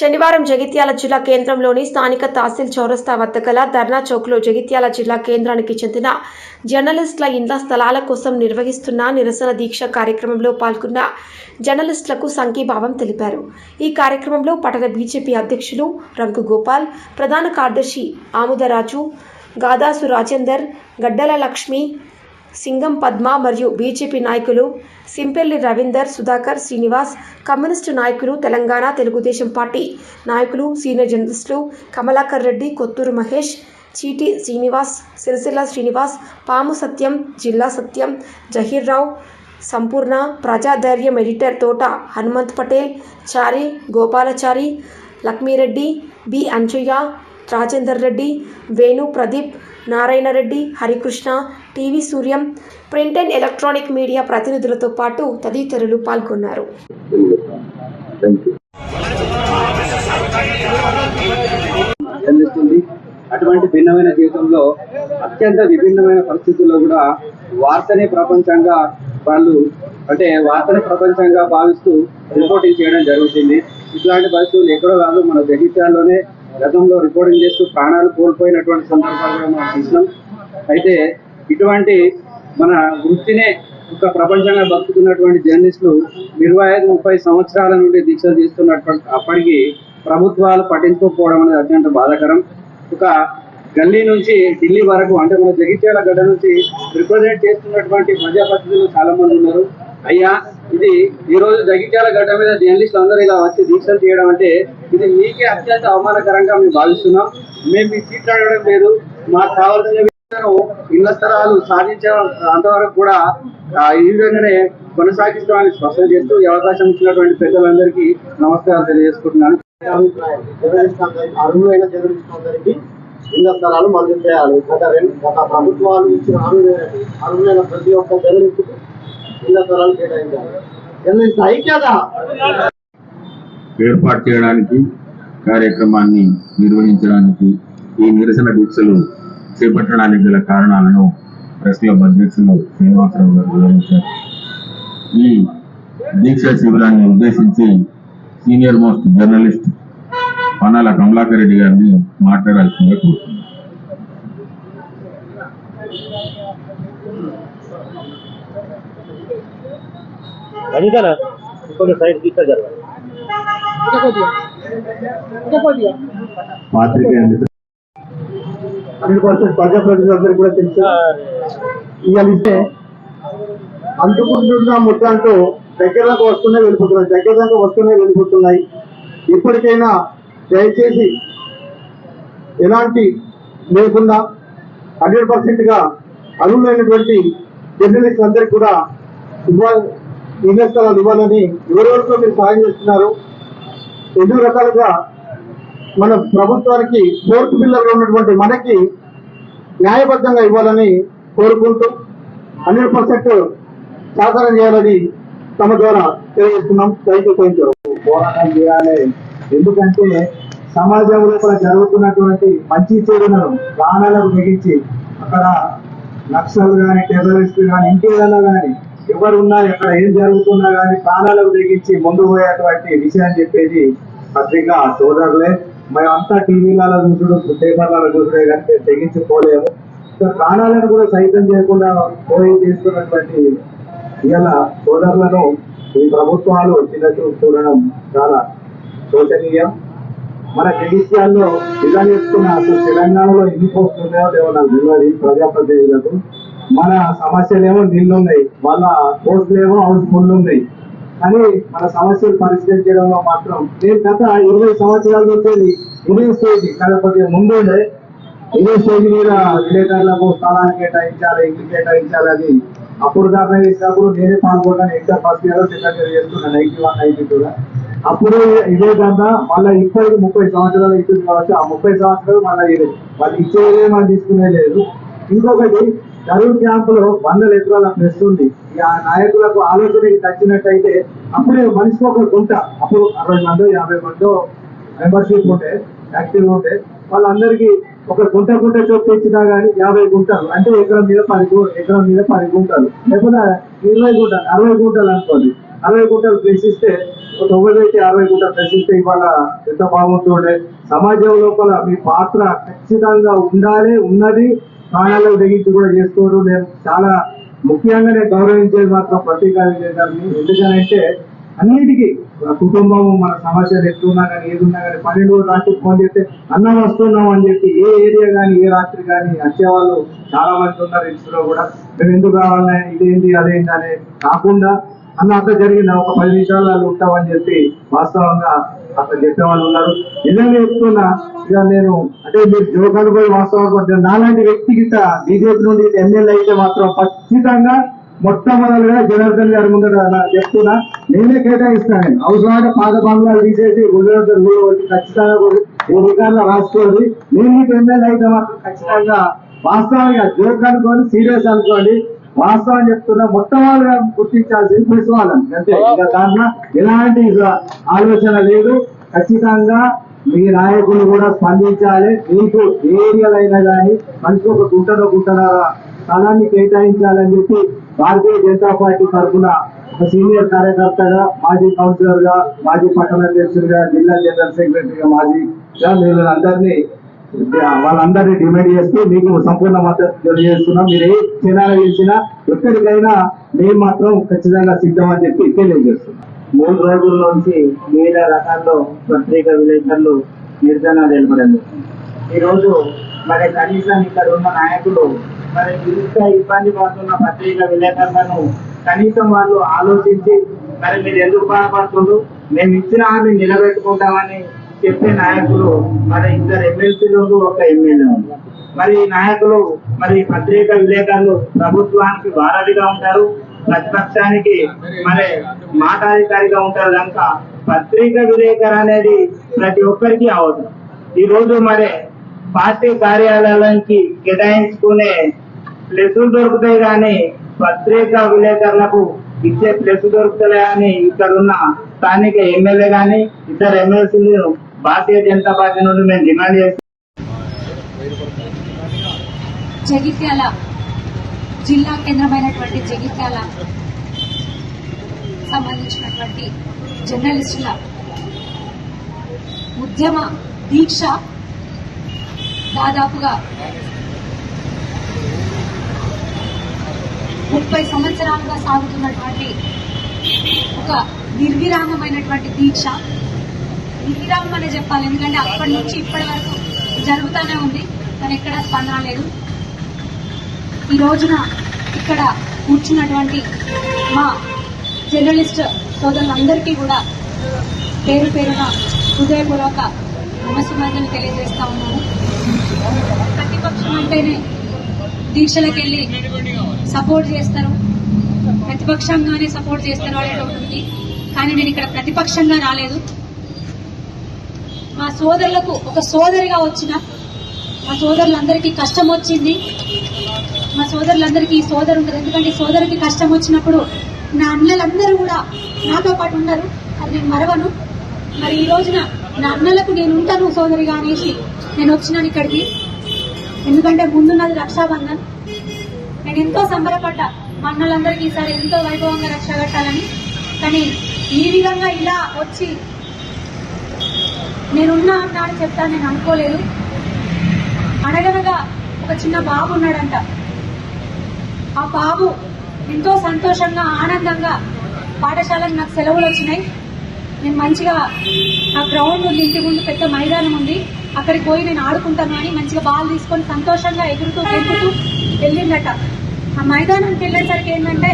శనివారం జగిత్యాల జిల్లా కేంద్రంలోని స్థానిక తహసీల్ చౌరస్తా వద్ద గల ధర్నా చౌక్లో జగిత్యాల జిల్లా కేంద్రానికి చెందిన జర్నలిస్టుల ఇండ్ల స్థలాల కోసం నిర్వహిస్తున్న నిరసన దీక్ష కార్యక్రమంలో పాల్గొన్న జర్నలిస్టులకు సంఘీభావం తెలిపారు. ఈ కార్యక్రమంలో పట్టణ బీజేపీ అధ్యక్షులు రంకు గోపాల్ ప్రధాన కార్యదర్శి ఆముదరాజు గాదాసు రాజేందర్ గడ్డల లక్ష్మి సింగం పద్మ మరియు బీజేపీ నాయకులు సింపెల్లి రవీందర్ సుధాకర్ శ్రీనివాస్ కమ్యూనిస్టు నాయకులు తెలంగాణ తెలుగుదేశం పార్టీ నాయకులు సీనియర్ జర్నలిస్టులు కమలాకర్ రెడ్డి కొత్తూరు మహేష్ చీటి శ్రీనివాస్ సిరిసిల్ల శ్రీనివాస్ పాము సత్యం జిల్లా సత్యం జహీర్ రావు Sampoorna Prajadhairyam editor Thota Hanumanth Patel Chari Gopalachari Lakshmi Reddy B Anjaiah Rajender Reddy Venu Pradeep Narayana Reddy Harikrishna TV Suryam print and electronic media ప్రతినిధులతో పాటు తదితరులు పాల్గొన్నారు. అందిస్తుంది. అటువంటి భిన్నమైన జీవితంలో అత్యంత విభిన్నమైన పరిస్థితుల్లో కూడా వార్తనే ప్రపంచంగా వాళ్ళు అంటే వార్తని ప్రపంచంగా భావిస్తూ రిపోర్టింగ్ చేయడం జరుగుతుంది. ఇట్లాంటి పరిస్థితులు ఎక్కడో కాదు మన జగిత్యాల్లోనే గతంలో రిపోర్టింగ్ చేస్తూ ప్రాణాలు కోల్పోయినటువంటి సందర్భాలు మనం చూసినాం. అయితే ఇటువంటి మన వృత్తినే ఒక ప్రపంచంగా బతుకుతున్నటువంటి జర్నలిస్టులు ఇరవై ఐదు ముప్పై సంవత్సరాల నుండి దీక్షలు చేస్తున్నటువంటి అప్పటికి ప్రభుత్వాలు పట్టించుకోకపోవడం అనేది అత్యంత బాధాకరం. ఒక గల్లీ నుంచి ఢిల్లీ వరకు అంటే మన జగిత్యాల గడ్డ నుంచి రిప్రజెంట్ చేస్తున్నటువంటి ప్రజాప్రతినిధులు చాలా మంది ఉన్నారు. అయ్యా ఇది ఈ రోజు జగిత్యాల గడ్డ మీద జర్నలిస్ట్ అందరూ ఇలా వచ్చి దీక్షలు చేయడం అంటే ఇది మీకే అత్యంత అవమానకరంగా మేము భావిస్తున్నాం. మేము మీ సీట్లు అడగడం లేదు. మాకు కావాల్సిన ఇళ్ళ స్థలాలు సాధించే అంతవరకు కూడా ఈ విధంగానే కొనసాగిస్తామని స్పష్టం చేస్తూ ఈ అవకాశం ఇచ్చినటువంటి పెద్దలందరికీ నమస్కారం తెలియజేసుకుంటున్నాను. అభిప్రాయం అర్హులైన ఇళ్ళ స్థలాలు మంజూరు చేయాలి. గత రెండు గత ప్రభుత్వాలు ఇచ్చిన అర్హులైన ప్రతి ఒక్క జర్నలిస్ట్ ఐక్యత? ఏర్పాటు చేయడానికి కార్యక్రమాన్ని నిర్వహించడానికి ఈ నిరసన దీక్షలు చేపట్టడానికి గల కారణాలను ప్రెస్ క్లబ్ అధ్యక్షులు శ్రీనివాసరావు గారు వివరించారు. ఈ దీక్ష శిబిరాన్ని ఉద్దేశించి senior most journalist Pannala Kamalakar Reddy గారిని మాట్లాడాల్సిందిగా కోరుతున్నాను. అదిగానా ఇంకొక సైడ్ తీస్తా జరగాలి పాత్రికేయ మిత్రులు హండ్రెడ్ పర్సెంట్ ప్రజాప్రతినిధులందరికీ కూడా తెలుసు. ఇవాళ ఇస్తే అందుకుంటున్న ముట్టంటూ దగ్గరకు వస్తున్నాయి వెళ్ళిపోతున్నాయి. దగ్గరకు వస్తున్నాయి వెళ్ళిపోతున్నాయి. ఇప్పటికైనా దయచేసి ఎలాంటి లేకుండా హండ్రెడ్ పర్సెంట్గా అర్హులైనటువంటి జర్నలిస్ట్ అందరికీ కూడా ఇవ్వాలి స్థలాలు ఇవ్వాలని ఎవరెవరితో మీరు సహాయం చేస్తున్నారు? ఎన్నో రకాలుగా మన ప్రభుత్వానికి ఫోర్త్ పిల్లర్లో ఉన్నటువంటి మనకి న్యాయబద్ధంగా ఇవ్వాలని కోరుకుంటూ హండ్రెడ్ పర్సెంట్ సాధారణ చేయాలని తమ ద్వారా తెలియజేస్తున్నాం. థ్యాంక్ పోరాటం చేయాలి. ఎందుకంటే సమాజం లోపల జరుగుతున్నటువంటి మంచి చెడులను ప్రాణాలకు మిగించి అక్కడ నక్సల్ కానీ టెర్రరిస్ట్ కానీ ఇంకేదైనా కానీ ఎవరు ఉన్నా ఎక్కడ ఏం జరుగుతున్నా కానీ ప్రాణాలకు తెగించి ముందు పోయేటువంటి విషయం చెప్పేది పత్రిక సోదరులే. మేమంతా టీవీలలో చూసుడు పేపర్లలో చూసుడే కానీ మేము తెగించిపోలేము సో ప్రాణాలను కూడా సైతం చేయకుండా పోయి చేస్తున్నటువంటి ఇలా సోదరులను ఈ ప్రభుత్వాలు చిన్న చూడడం చాలా శోచనీయం. మన జగిత్యాల్లో ఇలా చెప్తున్న అసలు తెలంగాణలో ఎన్ని పోస్తున్నాయో లేవో నాకు తెలియదు ప్రజాప్రతినిధులకు. మన సమస్యలేమో నీళ్ళు ఉన్నాయి వాళ్ళ పోస్టులేమో హౌస్ ఫుల్ ఉన్నాయి కానీ మన సమస్యలు పరిష్కరించడంలో మాత్రం నేను గత ఇరవై సంవత్సరాల నుంచి ఇదే స్టేజ్ కాకపోతే ముందుండే ఇదే స్టేజ్ మీద విలేకరులకు స్థలాన్ని కేటాయించాలి ఇంటి కేటాయించాలి అది అప్పుడు దాకా ఇచ్చినప్పుడు నేనే పాల్గొన్నాను inter first year second year చేస్తున్నాను నైన్టీ వన్ నైన్టీ టూ అప్పుడు ఇదే కదా మళ్ళీ ఇప్పటికి ముప్పై సంవత్సరాలు ఇస్తుంది కాబట్టి ఆ ముప్పై సంవత్సరాలు మళ్ళీ ఇదే. వాళ్ళు ఇచ్చేదే మనం తీసుకునే లేదు. ఇంకొకటి కరూర్ క్యాంపులో వందల ఎకరాల ప్రెస్ ఉంది. ఈ ఆ నాయకులకు ఆలోచనకి తచ్చినట్టయితే అప్పుడే మనిషికి ఒక గుంట అప్పుడు అరవై మందో యాభై మందో మెంబర్షిప్ ఉంటే యాక్టివ్ ఉంటే వాళ్ళందరికీ ఒక గుంట గుంట చొప్పు ఇచ్చినా గానీ యాభై గుంటలు అంటే ఎకరం మీద పది ఎకరం మీద పది గుంటలు. లేకపోతే ఇరవై గుంటలు అరవై గుంటలు అనుకోండి. అరవై గుంటలు ప్లేస్ ఒక తొమ్మిది అరవై గుంటలు ప్రశ్నిస్తే ఇవాళ ఎంత బాగుంటుండే. సమాజం లోపల మీ పాత్ర ఖచ్చితంగా ఉండాలి ఉన్నది. స్థానాల్లో తెగించి కూడా చేసుకోవడం నేను చాలా ముఖ్యంగానే గౌరవించేది మాత్రం పత్రికా విలేకరుని ఎందుకనంటే అన్నిటికీ మన కుటుంబం మన సమస్యలు ఎట్లున్నా కానీ ఏదున్నా కానీ పన్నెండు రాత్రి ఫోన్ చేస్తే అన్నం వస్తున్నాం అని చెప్పి ఏ ఏరియా కానీ ఏ రాత్రి కానీ వచ్చేవాళ్ళు చాలా మంది ఉన్నారు ఇంట్లో కూడా. మేము ఎందుకు రావాలని ఇదేంటి అదేంటి అనే కాకుండా అన్న అంతా జరిగింది? ఒక పది నిమిషాలు వాళ్ళు ఉంటామని చెప్పి వాస్తవంగా అక్కడ చెప్పే వాళ్ళు ఉన్నారు. నిజంగా చెప్తున్నా ఇక నేను అంటే మీరు జోకాలు పోయి వాస్తవంగా నాలాంటి వ్యక్తి గిట్ట బీజేపీ నుండి ఎమ్మెల్యే అయితే మాత్రం ఖచ్చితంగా మొట్టమొదటిగా జనార్దన్ గారి ముందర నా చెప్తున్నా. నేనే కేటాయిస్తాను. నేను అవసరమైన పాత బంగ్లాలు తీసేసి గుజరాత్ ఖచ్చితంగా ఓ రాసుకోండి. నేను మీకు ఎమ్మెల్యే అయితే మాత్రం ఖచ్చితంగా వాస్తవంగా జోక్ అనుకోండి సీరియస్ అనుకోండి. వాస్తవం చెప్తున్నా మొట్టమొదటిగా గుర్తించాల్సింది ప్రెస్ వాళ్ళని అంతే ఇంకా దాంట్లో ఎలాంటి ఆలోచన లేదు. ఖచ్చితంగా మీ నాయకులు కూడా స్పందించాలి. మీకు ఏరియాలు అయినా కానీ మనిషికి ఒక గుంటలో గుంటన్నర స్థలాన్ని కేటాయించాలని చెప్పి భారతీయ జనతా పార్టీ తరఫున ఒక సీనియర్ కార్యకర్తగా మాజీ కౌన్సిలర్గా మాజీ పట్టణ అధ్యక్షుడిగా జిల్లా జనరల్ సెక్రటరీగా మాజీగా మీరు అందరినీ వాళ్ళందరినీ డిమాండ్ చేస్తూ మీకు సంపూర్ణ మద్దతు తెలియజేస్తున్నాం. మీరు ఏ క్షణాలు చేసినా ఎక్కడికైనా మేము మాత్రం ఖచ్చితంగా సిద్ధం అని చెప్పి తెలియజేస్తున్నాం. మూడు రోజుల నుంచి వివిధ రకాల్లో పత్రికా విలేకరులు నిరసన తెలపడం ఈ రోజు మరి కనీసం ఇక్కడ ఉన్న నాయకులు మరి ఇంత ఇబ్బంది పడుతున్న పత్రికా విలేకరులను కనీసం వాళ్ళు ఆలోచించి మరి మీరు ఎందుకు బాధపడుతుండ్రు మేము ఇచ్చిన హామీ నిలబెట్టుకుంటామని చెప్పే నాయకులు మరి ఇద్దరు ఎమ్మెల్సీలు ఒక ఎమ్మెల్యే ఉంది మరి నాయకులు మరి పత్రిక విలేకరులు ప్రభుత్వానికి వారధిగా ఉంటారు. ప్రతిపక్షానికి మరి మాటాధికారిగా ఉంటారు కనుక పత్రిక విలేకరు అనేది ప్రతి ఒక్కరికి అవసరం. ఈ రోజు మరి పార్టీ కార్యాలయానికి కేటాయించుకునే ప్లేసులు దొరుకుతాయి కానీ పత్రికా విలేకరులకు ఇచ్చే ప్లేసు దొరుకుతాయి అని ఇక్కడ ఉన్న స్థానిక ఎమ్మెల్యే కానీ ఇతర ఎమ్మెల్సీలు భారతీయ జనతా పార్టీ నుండి మేము డిమాండ్ చేస్తున్నాం. జగిత్యాల జిల్లా కేంద్రమైనటువంటి జగిత్యాల సంబంధించినటువంటి జర్నలిస్టుల ఉద్యమ దీక్ష దాదాపుగా ముప్పై సంవత్సరాలుగా సాగుతున్నటువంటి ఒక నిర్విరామమైనటువంటి దీక్ష. విరామం అనే చెప్పాలి. ఎందుకంటే అప్పటి నుంచి ఇప్పటి వరకు జరుగుతూనే ఉంది. కానీ ఎక్కడ స్పందన లేదు. ఈ రోజున ఇక్కడ కూర్చున్నటువంటి మా జర్నలిస్ట్ సోదరులందరికీ కూడా పేరు పేరున హృదయపూర్వక నమస్సుమందులు తెలియజేస్తా ఉన్నాను ప్రతిపక్షం అంటేనే దీక్షలకు వెళ్ళి సపోర్ట్ చేస్తారు. ప్రతిపక్షంగానే సపోర్ట్ చేస్తారు అనేది ఉంటుంది కానీ నేను ఇక్కడ ప్రతిపక్షంగా రాలేదు. మా సోదరులకు ఒక సోదరిగా వచ్చిన మా సోదరులందరికీ కష్టం వచ్చింది. మా సోదరులందరికీ ఈ సోదరు ఉంటుంది. ఎందుకంటే ఈ సోదరికి కష్టం వచ్చినప్పుడు నా అన్నలందరూ కూడా నాతో పాటు ఉన్నారు. అది నేను మరవను. మరి ఈ రోజున నా అన్నలకు నేను ఉంటాను సోదరిగా అనేసి నేను వచ్చినాను ఇక్కడికి. ఎందుకంటే ముందున్నది రక్షాబంధన్. నేను ఎంతో సంబరపడ్డా మా అన్నలందరికీ ఈసారి ఎంతో వైభవంగా రక్ష కట్టాలని. కానీ ఈ విధంగా ఇలా వచ్చి నేనున్నా అన్నా అని చెప్తా నేను అనుకోలేదు. అనగనగా ఒక చిన్న బాబు ఉన్నాడంట. ఆ బాబు ఎంతో సంతోషంగా ఆనందంగా పాఠశాలకు నాకు సెలవులు వచ్చినాయి. నేను మంచిగా ఆ గ్రౌండ్ ఉంది ఇంటి ముందు పెద్ద మైదానం ఉంది. అక్కడికి పోయి నేను ఆడుకుంటాను అని మంచిగా బాల్ తీసుకొని సంతోషంగా ఎగురుతూ గెలుపుతూ వెళ్ళిందట. ఆ మైదానం వెళ్ళేసరికి ఏంటంటే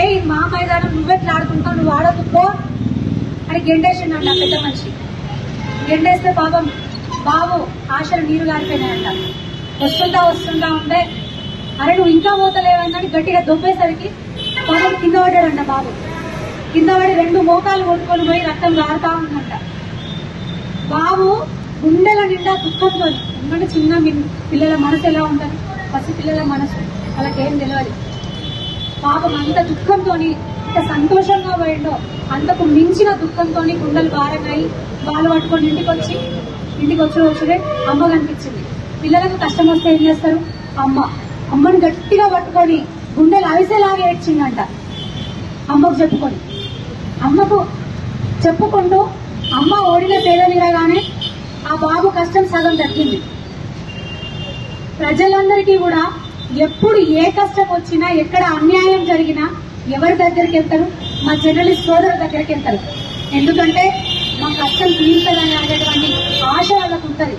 ఏ మా మైదానం నువ్వెట్లా ఆడుకుంటావు? నువ్వు ఆడదు పో అని గెండేసిండంట పెద్ద మనిషి. ఎండేస్తే పాపం బాబు ఆశలు నీరు గారిపోయినాయంట. వస్తుంటా వస్తుంటా ఉంటే అరే నువ్వు ఇంకా పోతలేవని గట్టిగా దొబ్బేసరికి పాపం కింద పడ్డాడంట బాబు. కింద పడి రెండు మోకాలు కొట్టుకొని పోయి రక్తం గారుతా ఉందంట. బాబు గుండెల నిండా దుఃఖంతో ఎందుకంటే చిన్న పిల్లల మనసు ఎలా ఉంటుంది? పసి పిల్లల మనసు వాళ్ళకేం తెలియదు పాపం అంత దుఃఖంతో ఇంత సంతోషంగా పోయిండో అంతకు మించిన దుఃఖంతో గుండెలు భారంగాయి బాలు పట్టుకొని ఇంటికి వచ్చి ఇంటికి వచ్చిన వచ్చుడే అమ్మ కనిపించింది. పిల్లలకు కష్టం వస్తే ఏం చేస్తారు? అమ్మ. అమ్మని గట్టిగా పట్టుకొని గుండెలు అవిసేలాగా ఏడ్చిందంట. అమ్మకు చెప్పుకొని. అమ్మకు చెప్పుకుంటూ అమ్మ ఓడిన పేద విరగానే ఆ బాబు కష్టం సగం తగ్గింది. ప్రజలందరికీ కూడా ఎప్పుడు ఏ కష్టం వచ్చినా ఎక్కడ అన్యాయం జరిగినా ఎవరి దగ్గరికి వెళ్తారు? మా జర్నలిస్ట్ సోదరుల దగ్గరికి వెళ్తారు. ఎందుకంటే మా కష్టం తీరుతుందని అనేటువంటి ఆశ వాళ్ళకు ఉంటుంది.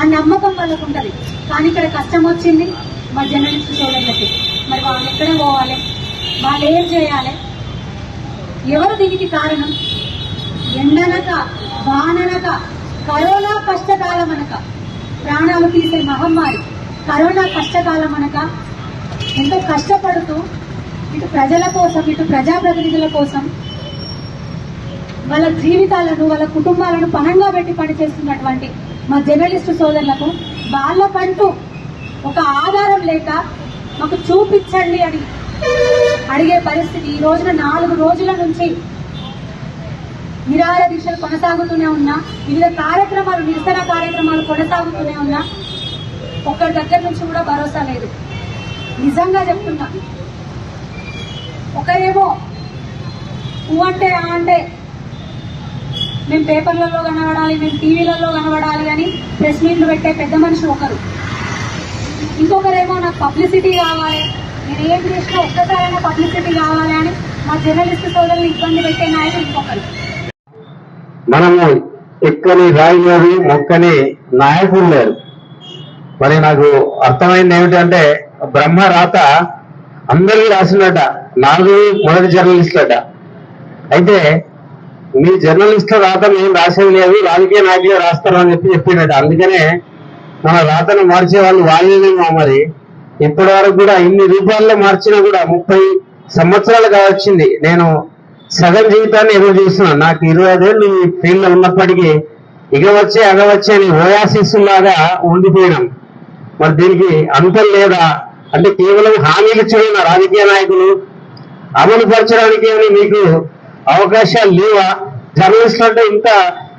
ఆ నమ్మకం వాళ్ళకు ఉంటుంది. కానీ ఇక్కడ కష్టం వచ్చింది మా జర్నలిస్ట్ సోదరులకి. మరి వాళ్ళు ఎక్కడ పోవాలి? వాళ్ళు ఏం చేయాలి? ఎవరు దీనికి కారణం? ఎండనక వాననక కరోనా కష్టకాలం అనక. ప్రాణాలు తీసే మహమ్మారి కరోనా కష్టకాలం అనక. ఎంతో కష్టపడుతూ ఇటు ప్రజల కోసం ఇటు ప్రజాప్రతినిధుల కోసం వాళ్ళ జీవితాలను వాళ్ళ కుటుంబాలను పణంగా పెట్టి పనిచేస్తున్నటువంటి మా జర్నలిస్టు సోదరులకు వాళ్ళకంటూ ఒక ఆధారం లేక మాకు చూపించండి అని అడిగే పరిస్థితి ఈ రోజున నాలుగు రోజుల నుంచి నిరాహార దీక్షలు కొనసాగుతూనే ఉన్నా వివిధ కార్యక్రమాలు నిరసన కార్యక్రమాలు కొనసాగుతూనే ఉన్నా ఒక్కరి దగ్గర నుంచి కూడా భరోసా లేదు. నిజంగా చెప్తున్నా ఒకరేమో ఊ అంటే ఆ అంటే మేము పేపర్లలో కనబడాలి మేము టీవీలలో కనబడాలి అని ప్రెస్ మీట్లు పెట్టే పెద్ద మనిషి ఒకరు. ఇంకొకరేమో నాకు పబ్లిసిటీ కావాలి. నేను ఏం చేసినా ఒక్కసారైనా పబ్లిసిటీ కావాలి అని మా జర్నలిస్ట్ సోదరులు ఇబ్బంది పెట్టే నాయకులు ఇంకొకరు. మనము ఎక్కని రాయి లేదు మొక్కని నాయకులు లేరు. మరి నాకు అర్థమైంది ఏమిటంటే బ్రహ్మ రాత అందరికీ రాసినట నాలుగు మొదటి జర్నలిస్టులట. అయితే మీ జర్నలిస్ట్ రాత మేము రాసేది లేదు రాజకీయ నాయకులు రాస్తారు అని చెప్పి చెప్పిండట అందుకనే మన రాతను మార్చే వాళ్ళు వాళ్ళేనేమో మరి. ఇప్పటి వరకు కూడా ఇన్ని రూపాయల్లో మార్చినా కూడా ముప్పై సంవత్సరాలు కావచ్చింది. నేను సగం జీవితాన్ని ఎదురు చూస్తున్నాను నాకు ఇరవై ఐదేళ్ళు ఈ ఫీల్డ్లో ఉన్నప్పటికీ ఇక వచ్చే అగ వచ్చే అని ఓయాసిస్లాగా ఉండిపోయినాం. మరి దీనికి అంతం లేదా? అంటే కేవలం హామీలు ఇచ్చిన రాజకీయ నాయకులు అమలు పరచడానికి ఏమైనా మీకు అవకాశాలు లేవా? జర్నలిస్టులు అంటే ఇంత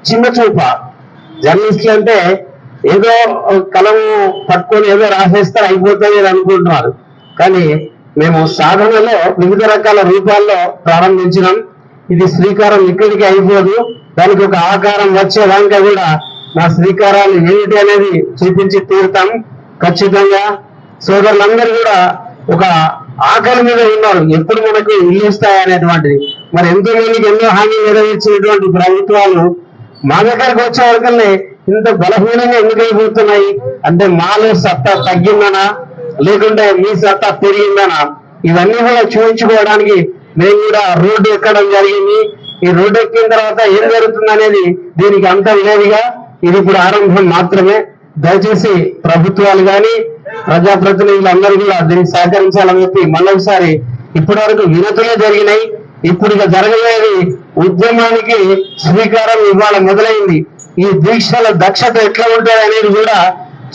చిన్న చూప. జర్నలిస్టులు అంటే ఏదో కలము పట్టుకొని ఏదో రాసేస్తారు అయిపోతుంది అని అనుకుంటున్నారు. కానీ మేము సాధనలో వివిధ రకాల రూపాల్లో ప్రారంభించినాం. ఇది శ్రీకారం ఇక్కడికి అయిపోదు. దానికి ఒక ఆకారం వచ్చేదాకా కూడా మా శ్రీకారాలు ఏమిటి అనేది చూపించి తీరుతాం. ఖచ్చితంగా సోదరులందరూ కూడా ఒక ఆకలి మీద ఉన్నారు. ఎప్పుడు మనకు ఇల్లు వస్తాయనేటువంటిది. మరి ఎంతో మందికి ఎన్నో హామీలు నెరవేర్చినటువంటి ప్రభుత్వాలు మా దగ్గరకు వచ్చే వరకనే ఇంత బలహీనంగా ఎందుకైపోతున్నాయి అంటే మాలో సత్తా తగ్గిందనా? లేకుంటే మీ సత్తా పెరిగిందనా? ఇవన్నీ కూడా చూపించుకోవడానికి మేము కూడా రోడ్డు ఎక్కడం జరిగింది. ఈ రోడ్డు ఎక్కిన తర్వాత ఏం జరుగుతుంది అనేది దీనికి అంతం లేదుగా ఇది ఇప్పుడు ఆరంభం మాత్రమే. దయచేసి ప్రభుత్వాలు కానీ ప్రజాప్రతినిధులందరూ కూడా దీనికి సహకరించాలని చెప్పి మళ్ళొకసారి ఇప్పటి వరకు వినతులే జరిగినాయి. ఇప్పుడు ఇక జరగలేని ఉద్యమానికి శ్రీకారం ఇవాళ మొదలైంది. ఈ దీక్షల దక్షత ఎట్లా ఉంటుంది అనేది కూడా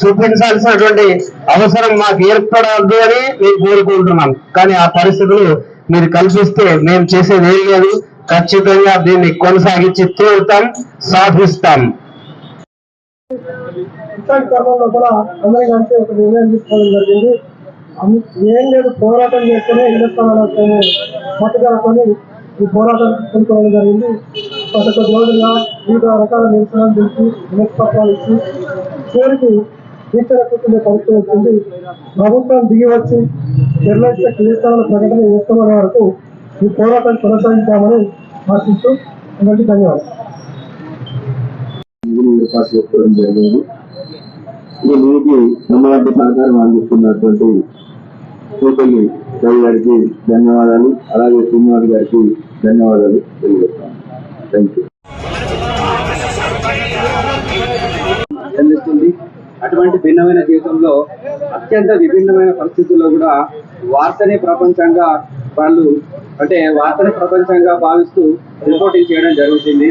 చూపించాల్సినటువంటి అవసరం మాకు ఏర్పడవద్దు అని నేను కోరుకుంటున్నాం కానీ ఆ పరిస్థితులు మీరు కల్పిస్తే మేము చేసేది ఏం లేదు. ఖచ్చితంగా దీన్ని కొనసాగించి తీరుతాం సాధిస్తాం. ఇట్లాంటి క్రమంలో కూడా అందరి కలిసి ఒక నిర్ణయం తీసుకోవడం జరిగింది. ఏం లేదు పోరాటం చేస్తేనే ఇళ్ళ పట్టుదలకొని ఈ పోరాటం కొనుక్కోవడం జరిగింది. గత రోజులుగా వివిధ రకాల నిరసనలు తెలిసి వినతిపత్రాలు ఇచ్చి చివరికి దీక్షల కూర్చునే పరిస్థితి వచ్చింది ప్రభుత్వం దిగి వచ్చి నిర్ణయించిన క్రీస్తాల ప్రకటన చేస్తున్న వరకు ఈ పోరాటం కొనసాగించామని ఆశిస్తూ అందరికీ ధన్యవాదాలు. ఏర్పాటు చేసుకోవడం జరిగింది. ఇది నీటి నమ్మకంటే సహకారం అందిస్తున్నటువంటి కూపల్లి రవి గారికి ధన్యవాదాలు. అలాగే శ్రీనివాస్ గారికి ధన్యవాదాలు తెలియజేస్తాను. థ్యాంక్ యూ అందిస్తుంది. అటువంటి భిన్నమైన జీవితంలో అత్యంత విభిన్నమైన పరిస్థితుల్లో కూడా వార్తనే ప్రపంచంగా వాళ్ళు అంటే వార్తని ప్రపంచంగా భావిస్తూ రిపోర్టింగ్ చేయడం జరుగుతుంది.